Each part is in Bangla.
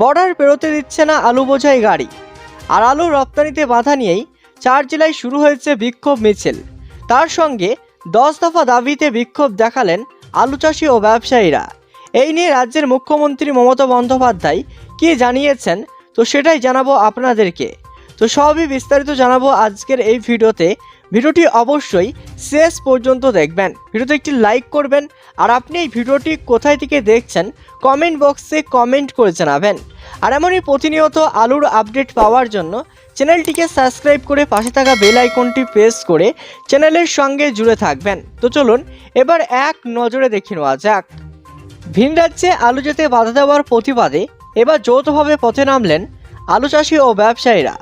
বর্ডার পেরোতে দিচ্ছে না আলু বোঝাই গাড়ি। আর আলু রপ্তানিতে বাধা নিয়েই চার জেলায় শুরু হয়েছে বিক্ষোভ মিছিল। তার সঙ্গে দশ দফা দাবিতে বিক্ষোভ দেখালেন আলু চাষি ও ব্যবসায়ীরা। এই নিয়ে রাজ্যের মুখ্যমন্ত্রী মমতা বন্দ্যোপাধ্যায় কি জানিয়েছেন, তো সেটাই জানাব আপনাদেরকে। তো সবই বিস্তারিত জানাব আজকের এই ভিডিওতে। ভিডিওটি অবশ্যই শেষ পর্যন্ত দেখবেন। ভিডিওতে একটি লাইক করবেন। আর আপনি এই ভিডিওটি কোথায় থেকে দেখছেন কমেন্ট বক্সে কমেন্ট করে জানাবেন। আর এমনই প্রতিনিয়ত আলুর আপডেট পাওয়ার জন্য চ্যানেলটিকে সাবস্ক্রাইব করে পাশে থাকা বেল আইকনটি প্রেস করে চ্যানেলের সঙ্গে জুড়ে থাকবেন। তো চলুন, এবার এক নজরে দেখে নেওয়া যাক। ভিন রাজ্যে আলু যেতে বাধা দেওয়ার প্রতিবাদে এবার যৌথভাবে পথে নামলেন আলু চাষি ও ব্যবসায়ীরা।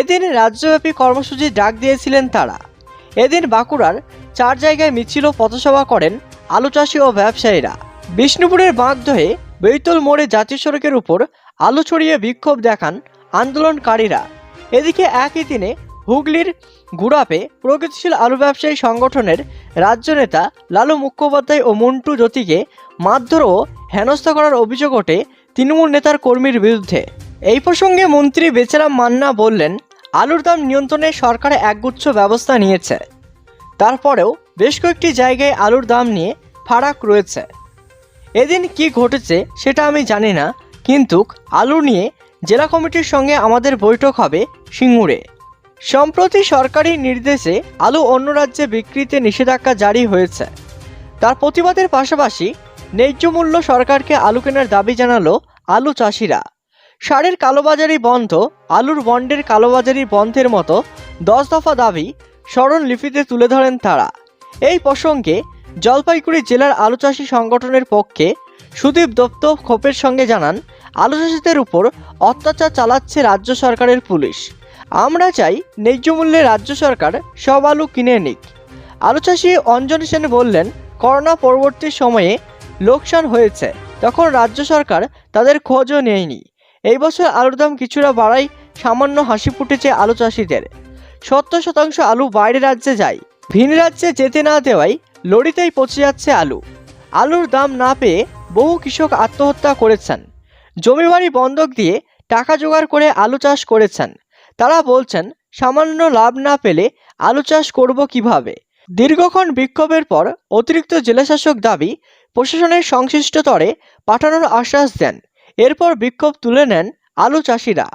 এদিন রাজ্যব্যাপী কর্মসূচি ডাক দিয়েছিলেন তারা। এদিন বাঁকুড়ার চার জায়গায় মিছিল ও পথসভা করেন আলু চাষি ও ব্যবসায়ীরা। বিষ্ণুপুরের বাঁকদহে বৈতল মোড়ে জাতীয় সড়কের উপর আলু ছড়িয়ে বিক্ষোভ দেখান আন্দোলনকারীরা। এদিকে একই দিনে হুগলির গুড়াপে প্রগতিশীল আলু ব্যবসায়ী সংগঠনের রাজ্য নেতা লালু মুখোপাধ্যায় ও মন্টু জ্যোতিকে মারধর ও হেনস্থা করার অভিযোগ ওঠে তৃণমূল নেতার কর্মীর বিরুদ্ধে। এই প্রসঙ্গে মন্ত্রী বেচারাম মান্না বললেন, আলুর দাম নিয়ন্ত্রণে সরকার একগুচ্ছ ব্যবস্থা নিয়েছে। তারপরেও বেশ কয়েকটি জায়গায় আলুর দাম নিয়ে ফারাক রয়েছে। এদিন কি ঘটেছে সেটা আমি জানি না, কিন্তু আলু নিয়ে জেলা কমিটির সঙ্গে আমাদের বৈঠক হবে সিঙ্গুরে। সম্প্রতি সরকারি নির্দেশে আলু অন্য রাজ্যে বিক্রিতে নিষেধাজ্ঞা জারি হয়েছে। তার প্রতিবাদের পাশাপাশি ন্যায্য মূল্য সরকারকে আলু কেনার দাবি জানালো আলু চাষিরা। সারের কালোবাজারি বন্ধ, আলুর বন্ডের কালোবাজারি বন্ধের মতো দশ দফা দাবি স্মরণ লিপিতে তুলে ধরেন তারা। এই প্রসঙ্গে জলপাইগুড়ি জেলার আলু চাষি সংগঠনের পক্ষে সুদীপ দত্ত খোপের সঙ্গে জানান, আলু চাষিদের উপর অত্যাচার চালাচ্ছে রাজ্য সরকারের পুলিশ। আমরা চাই ন্যায্য মূল্যে রাজ্য সরকার সব আলু কিনে নিক। আলু চাষি অঞ্জন সেন বললেন, করোনা পরবর্তী সময়ে লোকসান হয়েছে, তখন রাজ্য সরকার তাদের খোঁজও নেয়নি। এই বছর আলুর দাম কিছুটা বাড়াই সামান্য হাসি ফুটেছে আলু চাষিদের। সত্তর শতাংশ আলু বাইরে রাজ্যে যায়। ভিন রাজ্যে যেতে না দেওয়ায় লড়িতেই পচে যাচ্ছে আলু। আলুর দাম না পেয়ে বহু কৃষক আত্মহত্যা করেছেন। জমিবাড়ি বন্ধক দিয়ে টাকা জোগাড় করে আলু চাষ করেছেন। তারা বলছেন, সামান্য লাভ না পেলে আলু চাষ করব কীভাবে? দীর্ঘক্ষণ বিক্ষোভের পর অতিরিক্ত জেলাশাসক দাবি, প্রশাসনের সংশ্লিষ্ট তরে পাঠানোর আশ্বাস দেন। এরপর বিক্ষোভ তুলে নেন আলু চাষিরা।